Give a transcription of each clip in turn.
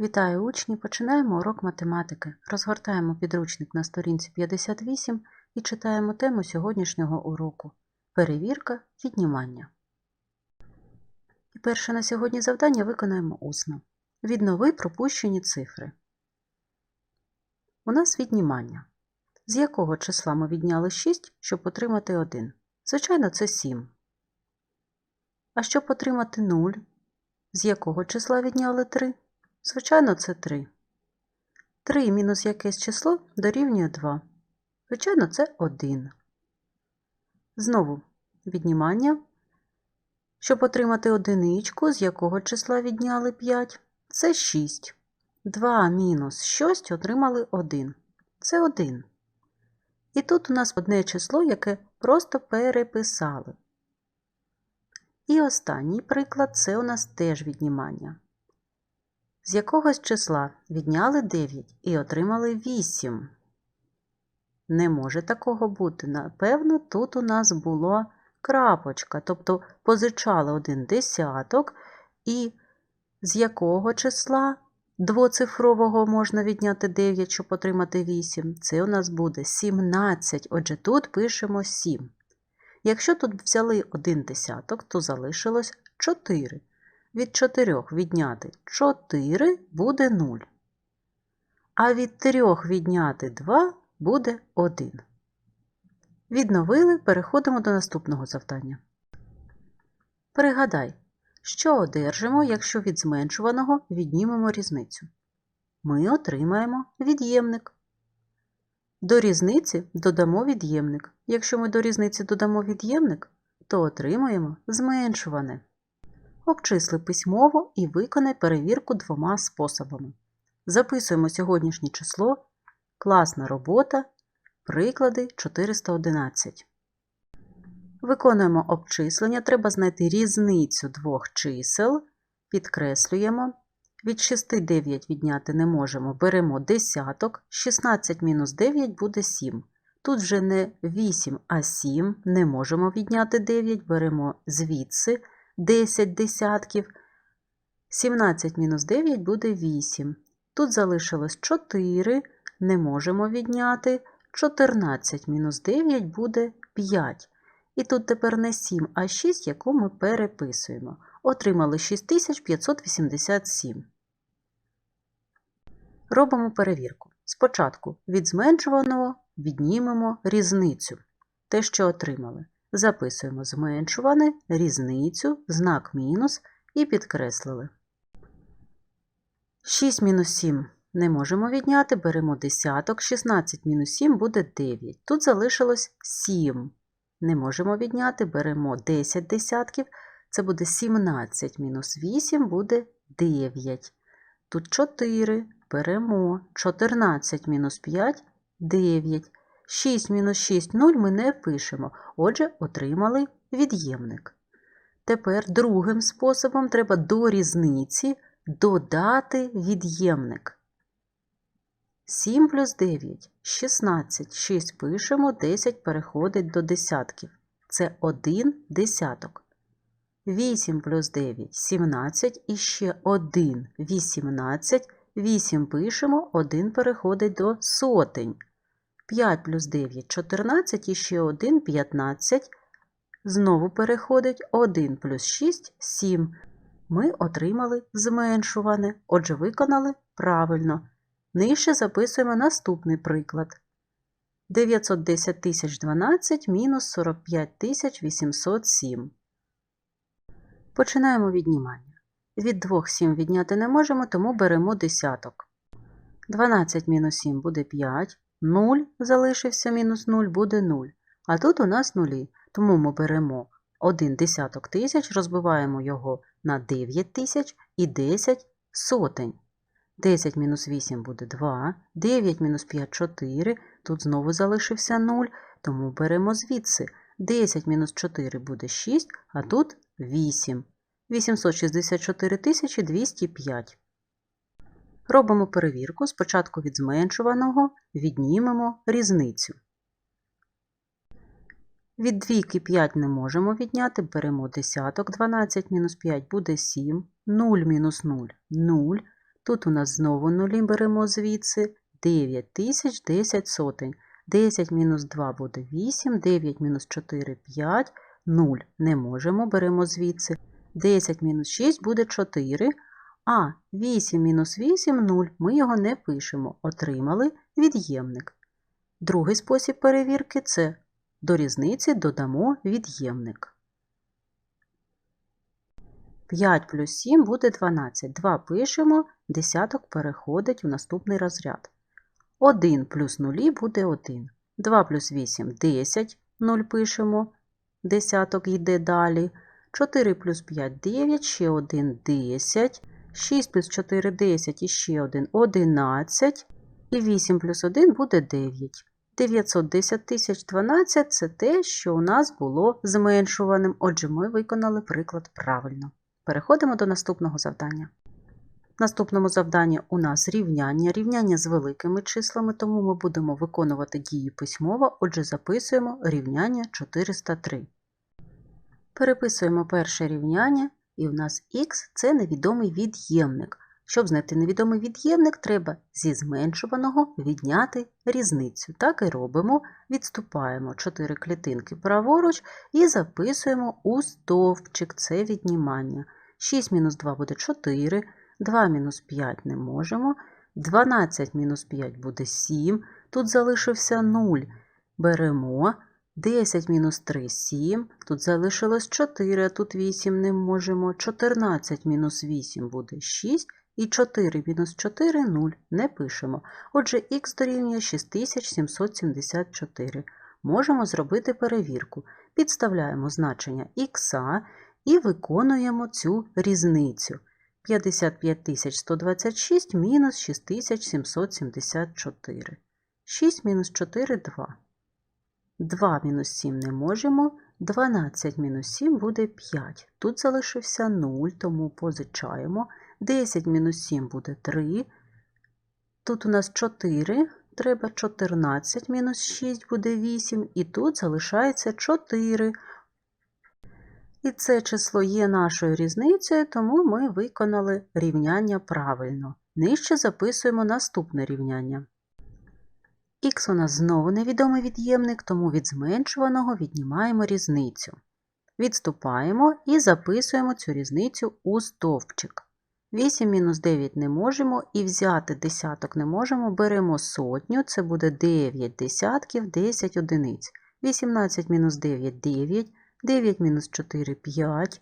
Вітаю учні! Починаємо урок математики. Розгортаємо підручник на сторінці 58 і читаємо тему сьогоднішнього уроку Перевірка віднімання. І перше на сьогодні завдання виконаємо усно. Віднови пропущені цифри. У нас віднімання. З якого числа ми відняли 6, щоб отримати 1? Звичайно, це 7. А щоб отримати 0, з якого числа відняли 3? Звичайно, це 3. 3 мінус якесь число дорівнює 2. Звичайно, це 1. Знову віднімання. Щоб отримати одиничку, з якого числа відняли 5, це 6. 2 мінус 6 отримали 1. Це 1. І тут у нас одне число, яке просто переписали. І останній приклад це у нас теж віднімання. З якогось числа відняли 9 і отримали 8. Не може такого бути. Напевно, тут у нас було крапочка, тобто позичали один десяток, і з якого числа двоцифрового можна відняти 9, щоб отримати 8. Це у нас буде 17. Отже, тут пишемо 7. Якщо тут взяли один десяток, то залишилось 4 від 4 відняти 4 буде 0. А від 3 відняти 2 буде 1. Відновили, переходимо до наступного завдання. Пригадай, що одержимо, якщо від зменшуваного віднімемо різницю. Ми отримаємо від'ємник. До різниці додамо від'ємник. Якщо ми до різниці додамо від'ємник, то отримаємо зменшуване. Обчисли письмово і виконай перевірку двома способами. Записуємо сьогоднішнє число, класна робота, приклади 411. Виконуємо обчислення. Треба знайти різницю двох чисел. Підкреслюємо. Від 6 9 відняти не можемо. Беремо десяток. 16 мінус 9 буде 7. Тут вже не 8, а 7. Не можемо відняти 9. Беремо звідси. 10 десятків. 17 мінус 9 буде 8. Тут залишилось 4, не можемо відняти. 14 мінус 9 буде 5. І тут тепер не 7, а 6, яку ми переписуємо. Отримали 6587. Робимо перевірку. Спочатку від зменшуваного віднімемо різницю. Те, що отримали. Записуємо зменшуване, різницю, знак мінус і підкреслили. 6 мінус 7 не можемо відняти, беремо десяток, 16 мінус 7 буде 9. Тут залишилось 7. Не можемо відняти, беремо 10 десятків, це буде 17 мінус 8 буде 9. Тут 4 беремо 14 мінус 5 9. 6 мінус 6 0 ми не пишемо, отже, отримали від'ємник. Тепер другим способом треба до різниці додати від'ємник. 7 плюс 9 16. 6 пишемо, 10 переходить до десятків. Це 1 десяток. 8 плюс 9 17 і ще 1 18. 8 пишемо, 1 переходить до сотень. 5 плюс 9 14 і ще 1 15. Знову переходить 1 плюс 6 7. Ми отримали зменшуване, отже, виконали правильно. Нижче записуємо наступний приклад. 910 012 мінус 45 807. Починаємо віднімання. Від 2 7 відняти не можемо, тому беремо десяток. 12 мінус 7 буде 5. 0 залишився мінус 0 буде 0. А тут у нас нулі, тому ми беремо 1 десяток тисяч, розбиваємо його на 9 тисяч і 10 сотень. 10 мінус 8 буде 2, 9 мінус 5 4, тут знову залишився 0, тому беремо звідси. 10 мінус 4 буде 6, а тут 8. 864 205. Робимо перевірку. Спочатку від зменшуваного віднімемо різницю. Від двійки 5 не можемо відняти, беремо десяток. 12 мінус 5 буде 7, 0 мінус 0 0. Тут у нас знову нулі беремо звідси 9 тисяч 10 сотень. 10 мінус 2 буде 8, 9 мінус 4 – 5, 0 не можемо, беремо звідси. 10 мінус 6 буде 4, а 8 мінус 8 – 0, ми його не пишемо, отримали від'ємник. Другий спосіб перевірки – це до різниці додамо від'ємник. 5 плюс 7 буде 12. 2 пишемо, десяток переходить в наступний розряд. 1 плюс 0 буде 1. 2 плюс 8 – 10, 0 пишемо, десяток йде далі. 4 плюс 5 – 9, ще 1 – 10. 6 плюс 4 – 10 і ще 1 – 11. І 8 плюс 1 буде 9. 910 тисяч 12 – це те, що у нас було зменшуваним. Отже, ми виконали приклад правильно. Переходимо до наступного завдання. В наступному завданні у нас рівняння, рівняння з великими числами, тому ми будемо виконувати дії письмово, отже, записуємо рівняння 403. Переписуємо перше рівняння, і в нас х це невідомий від'ємник. Щоб знайти невідомий від'ємник, треба зі зменшуваного відняти різницю. Так і робимо, відступаємо 4 клітинки праворуч і записуємо у стовпчик це віднімання. 6 мінус 2 буде 4, 2 мінус 5 не можемо, 12 мінус 5 буде 7, тут залишився 0. Беремо 10 мінус 3 – 7, тут залишилось 4, а тут 8 не можемо, 14 мінус 8 буде 6, і 4 мінус 4 – 0, не пишемо. Отже, х дорівнює 6774. Можемо зробити перевірку. Підставляємо значення х і виконуємо цю різницю. 55126 мінус 6774. 6 мінус 4 – 2. 2 мінус 7 не можемо. 12 мінус 7 буде 5. Тут залишився 0, тому позичаємо. 10 мінус 7 буде 3. Тут у нас 4. Треба 14 мінус 6 буде 8. І тут залишається 4. І це число є нашою різницею, тому ми виконали рівняння правильно. Нижче записуємо наступне рівняння. Х у нас знову невідомий від'ємник, тому від зменшуваного віднімаємо різницю. Відступаємо і записуємо цю різницю у стовпчик. 8 мінус 9 не можемо і взяти десяток не можемо, беремо сотню, це буде 9 десятків, 10 одиниць. 18 мінус 9 – 9, 9 мінус 4 – 5.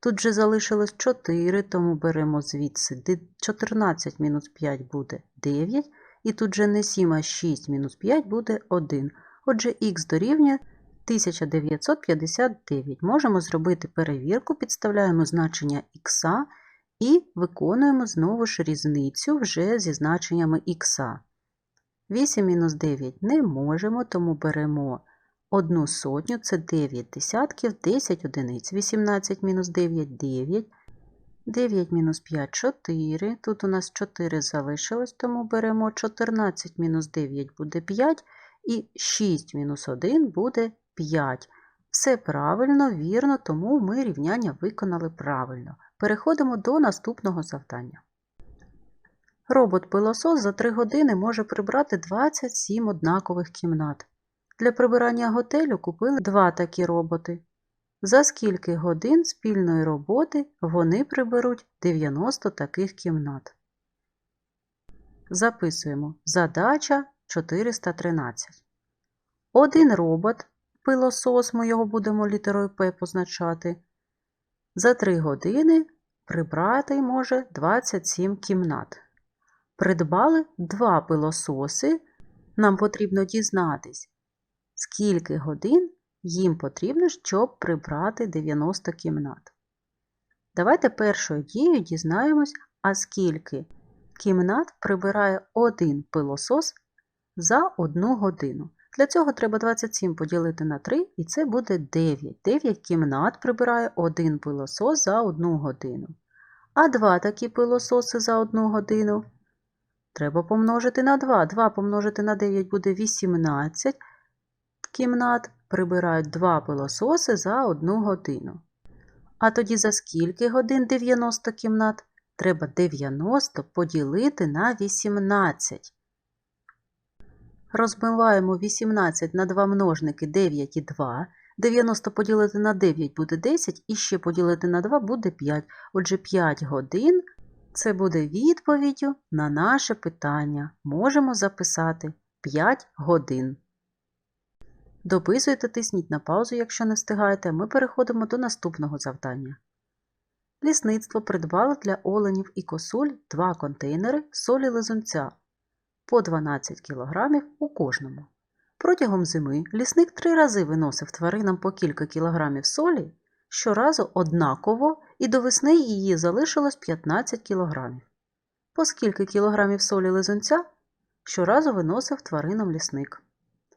Тут же залишилось 4, тому беремо звідси 14 мінус 5 буде 9. І тут же не 7, а 6 мінус 5 буде 1. Отже, х дорівнює 1959. Можемо зробити перевірку, підставляємо значення х і виконуємо знову ж різницю вже зі значеннями х. 8 мінус 9 не можемо, тому беремо 1 сотню, це 9 десятків, 10 одиниць. 18 мінус 9 – 9. 9 мінус 5 – 4. Тут у нас 4 залишилось, тому беремо 14 мінус 9 буде 5, і 6 мінус 1 буде 5. Все правильно, вірно, тому ми рівняння виконали правильно. Переходимо до наступного завдання. Робот-пилосос за 3 години може прибрати 27 однакових кімнат. Для прибирання готелю купили два такі роботи. За скільки годин спільної роботи вони приберуть 90 таких кімнат. Записуємо задача 413. Один робот, пилосос, ми його будемо літерою П позначати. За 3 години прибрати може 27 кімнат. Придбали два пилососи. Нам потрібно дізнатись, скільки годин їм потрібно, щоб прибрати 90 кімнат. Давайте першою дією дізнаємось, а скільки кімнат прибирає один пилосос за одну годину. Для цього треба 27 поділити на 3, і це буде 9. 9 кімнат прибирає один пилосос за одну годину. А два такі пилососи за одну годину. Треба помножити на 2. 2 помножити на 9 буде 18 кімнат прибирають два пилососи за одну годину. А тоді за скільки годин 90 кімнат? Треба 90 поділити на 18. Розбиваємо 18 на два множники 9 і 2. 90 поділити на 9 буде 10, і ще поділити на 2 буде 5. Отже, 5 годин це буде відповіддю на наше питання. Можемо записати 5 годин. Дописуйте, тисніть на паузу, якщо не встигаєте, ми переходимо до наступного завдання. Лісництво придбало для оленів і косуль два контейнери солі лизунця по 12 кг у кожному. Протягом зими лісник три рази виносив тваринам по кілька кілограмів солі, щоразу однаково, і до весни її залишилось 15 кілограмів. По скільки кілограмів солі лизунця щоразу виносив тваринам лісник.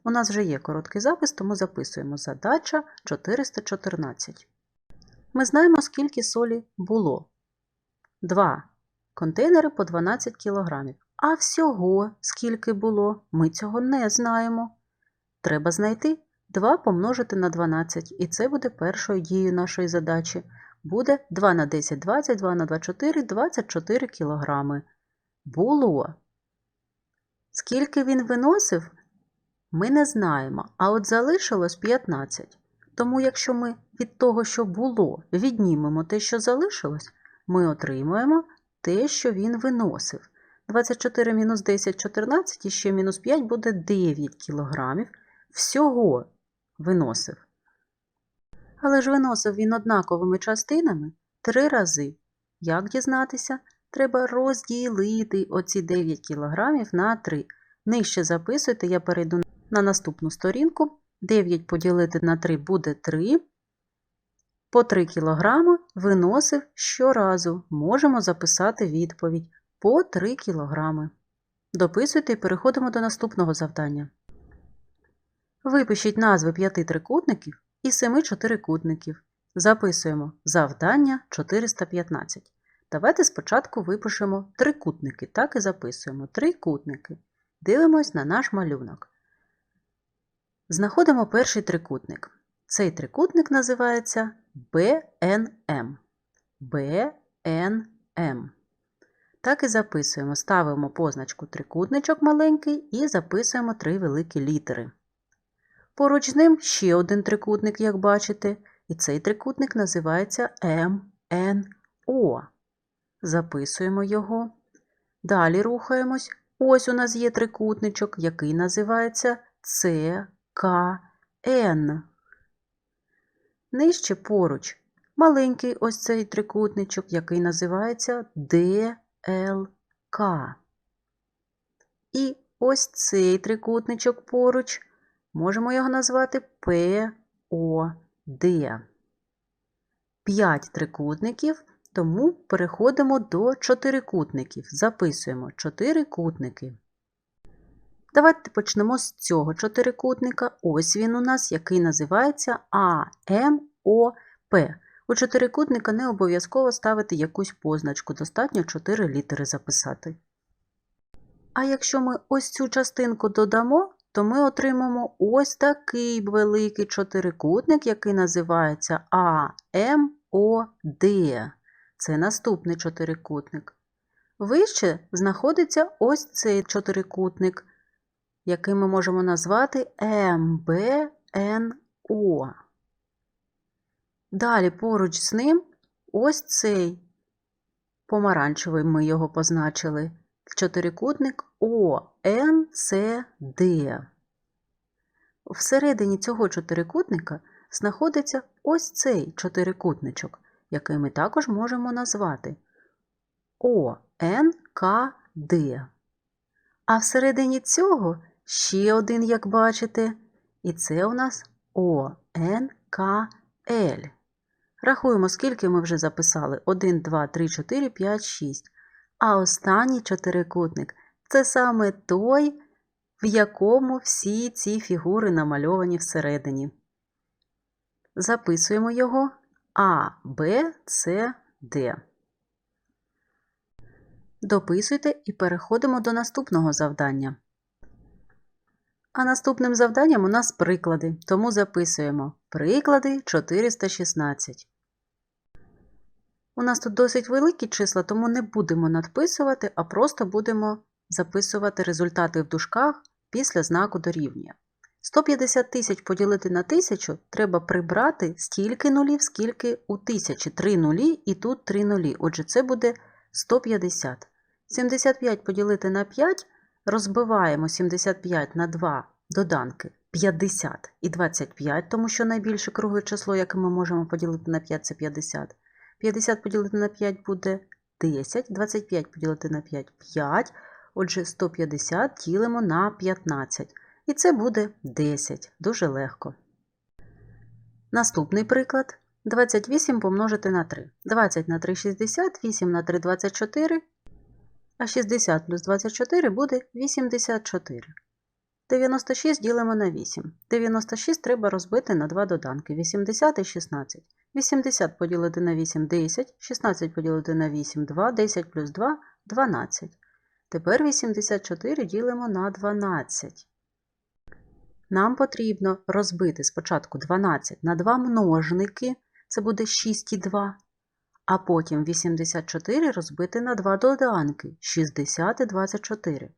У нас вже є короткий запис, тому записуємо задача 414. Ми знаємо, скільки солі було. 2 контейнери по 12 кг. А всього скільки було, ми цього не знаємо. Треба знайти 2 помножити на 12, і це буде першою дією нашої задачі. Буде 2 на 10 20, 2 на 24 24 кілограми. Було. Скільки він виносив, ми не знаємо, а от залишилось 15. Тому якщо ми від того, що було, віднімемо те, що залишилось, ми отримуємо те, що він виносив. 24 мінус 10 14 і ще мінус 5 буде 9 кілограмів. Всього виносив. Але ж виносив він однаковими частинами три рази. Як дізнатися? Треба розділити оці 9 кілограмів на 3. Нижче записуйте, я перейду на наступну сторінку. 9 поділити на 3 буде 3. По 3 кілограми виносив щоразу. Можемо записати відповідь по 3 кілограми. Дописуйте і переходимо до наступного завдання. Випишіть назви п'яти трикутників і семи чотирикутників. Записуємо завдання 415. Давайте спочатку випишемо трикутники. Так і записуємо трикутники. Дивимось на наш малюнок. Знаходимо перший трикутник. Цей трикутник називається БНМ. БНМ. Так і записуємо. Ставимо позначку трикутничок маленький і записуємо три великі літери. Поруч з ним ще один трикутник, як бачите, і цей трикутник називається МНО. Записуємо його. Далі рухаємось. Ось у нас є трикутничок, який називається ЦКН. Нижче поруч маленький ось цей трикутничок, який називається ДЛК. І ось цей трикутничок поруч. Можемо його назвати ПОД. П'ять трикутників, тому переходимо до чотирикутників. Записуємо чотирикутники. Давайте почнемо з цього чотирикутника. Ось він у нас, який називається АМОП. У чотирикутника не обов'язково ставити якусь позначку, достатньо 4 літери записати. А якщо ми ось цю частинку додамо, то ми отримаємо ось такий великий чотирикутник, який називається АМОД. Це наступний чотирикутник. Вище знаходиться ось цей чотирикутник, який ми можемо назвати МБНО. Далі поруч з ним ось цей помаранчевий ми його позначили чотирикутник ОНЦД. Всередині цього чотирикутника знаходиться ось цей чотирикутничок, який ми також можемо назвати ОНКД. А всередині цього ще один, як бачите, і це у нас ОНКЛ. Рахуємо, скільки ми вже записали: 1, 2, 3, 4, 5, 6. А останній чотирикутник це саме той, в якому всі ці фігури намальовані всередині. Записуємо його А, Б, С, Д. Дописуйте і переходимо до наступного завдання. А наступним завданням у нас приклади, тому записуємо приклади 416. У нас тут досить великі числа, тому не будемо надписувати, а просто будемо записувати результати в дужках після знаку дорівнює. 150 тисяч поділити на 1000 треба прибрати стільки нулів, скільки у тисячі. 3 нулі і тут 3 нулі. Отже, це буде 150. 75 поділити на 5 розбиваємо 75 на 2 доданки 50 і 25, тому що найбільше кругле число, яке ми можемо поділити на 5, це 50. 50 поділити на 5 буде 10, 25 поділити на 5 5. Отже, 150 ділимо на 15. І це буде 10. Дуже легко. Наступний приклад. 28 помножити на 3. 20 на 3 – 60, 8 на 3 – 24, а 60 плюс 24 буде 84. 96 ділимо на 8. 96 треба розбити на два доданки 80 і 16. 80 поділити на 8 – 10, 16 поділити на 8 – 2, 10 плюс 2 – 12. Тепер 84 ділимо на 12. Нам потрібно розбити спочатку 12 на два множники, це буде 6 і 2, а потім 84 розбити на два доданки 60 і 24.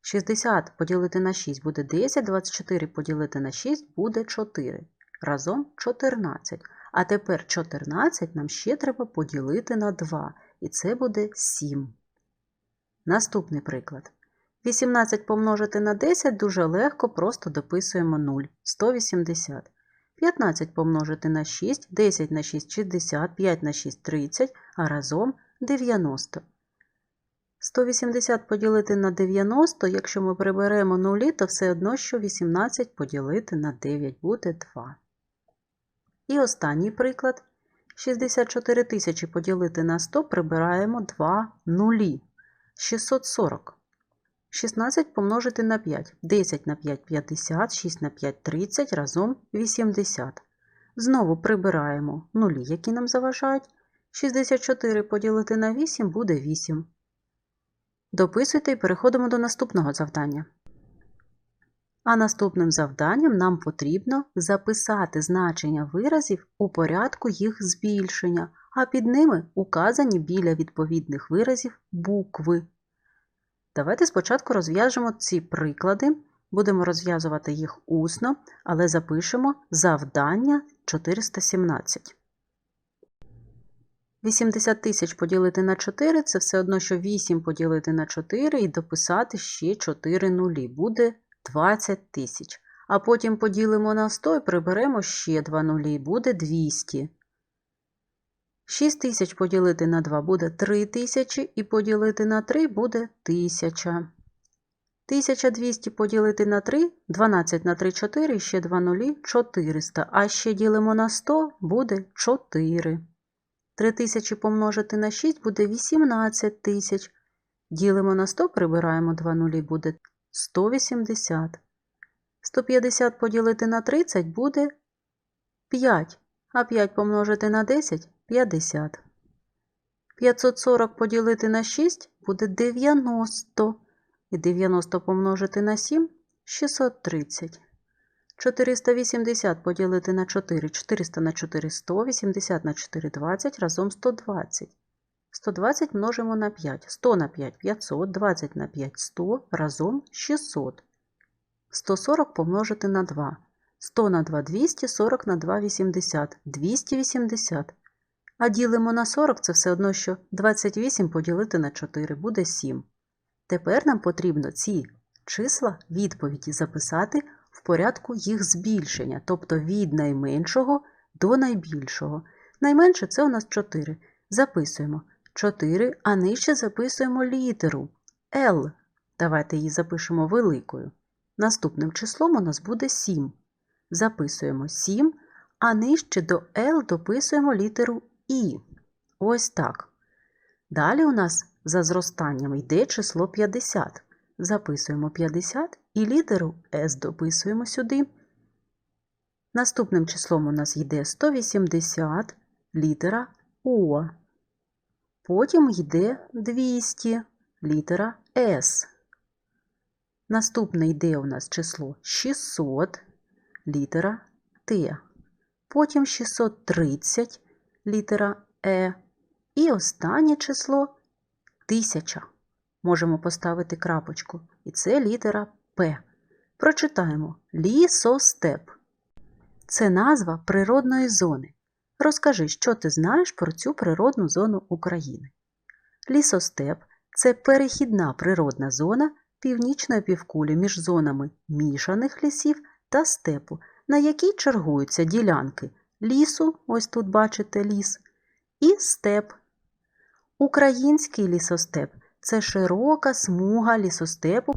60 поділити на 6 буде 10, 24 поділити на 6 буде 4. Разом 14. А тепер 14 нам ще треба поділити на 2, і це буде 7. Наступний приклад. 18 помножити на 10 дуже легко, просто дописуємо 0. 180. 15 помножити на 6, 10 на 6 – 60, 5 на 6 – 30, а разом 90. 180 поділити на 90, якщо ми приберемо нулі, то все одно, що 18 поділити на 9 буде 2. І останній приклад. 64 тисячі поділити на 100 прибираємо 2 нулі. 640. 16 помножити на 5. 10 на 5 – 50, 6 на 5 – 30, разом 80. Знову прибираємо нулі, які нам заважають. 64 поділити на 8 буде 8. Дописуйте і переходимо до наступного завдання. А наступним завданням нам потрібно записати значення виразів у порядку їх збільшення, а під ними указані біля відповідних виразів букви. Давайте спочатку розв'яжемо ці приклади, будемо розв'язувати їх усно, але запишемо завдання 417. 80 тисяч поділити на 4 це все одно, що 8 поділити на 4 і дописати ще 4 нулі. Буде 20 тисяч. А потім поділимо на 100 і приберемо ще 2 нулі, буде 200. 6 тисяч поділити на 2 буде 3 тисячі, і поділити на 3 буде 1000. 1200 поділити на 3, 12 на 3 – 4, ще 2 нулі – 400, а ще ділимо на 100 буде 4. 3000 помножити на 6 буде 18 тисяч. Ділимо на 100, прибираємо 2 нулі, буде 180. 150 поділити на 30 буде 5, а 5 помножити на 10 – 50. 540 поділити на 6 буде 90. І 90 помножити на 7 – 630. 480 поділити на 4, 400 на 4 – 100, 80 на 4 – 20, разом 120. 120 множимо на 5, 100 на 5 – 500, 20 на 5 – 100, разом 600. 140 помножити на 2. 100 на 2 – 200, 40 на 2 – 80, 280. А ділимо на 40 – це все одно, що 28 поділити на 4 буде 7. Тепер нам потрібно ці числа відповіді записати в порядку їх збільшення, тобто від найменшого до найбільшого. Найменше це у нас 4. Записуємо 4, а нижче записуємо літеру L. Давайте її запишемо великою. Наступним числом у нас буде 7. Записуємо 7, а нижче до L дописуємо літеру І. Ось так. Далі у нас за зростанням йде число 50. Записуємо 50 і літеру С дописуємо сюди. Наступним числом у нас йде 180 літера О. Потім йде 200 літера С. Наступне йде у нас число 600 літера Т. Потім 630 літера Е. І останнє число тисяча. Можемо поставити крапочку. І це літера П. Прочитаємо лісостеп. Це назва природної зони. Розкажи, що ти знаєш про цю природну зону України. Лісостеп це перехідна природна зона північної півкулі між зонами мішаних лісів та степу, на якій чергуються ділянки лісу, ось тут бачите ліс, і степ. Український лісостеп це широка смуга лісостепу,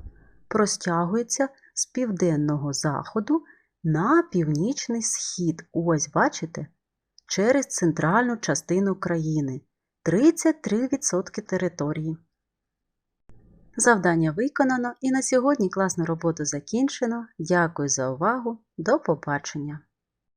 простягується з південного заходу на північний схід. Ось бачите, через центральну частину країни 33% території. Завдання виконано і на сьогодні класну роботу закінчено. Дякую за увагу. До побачення!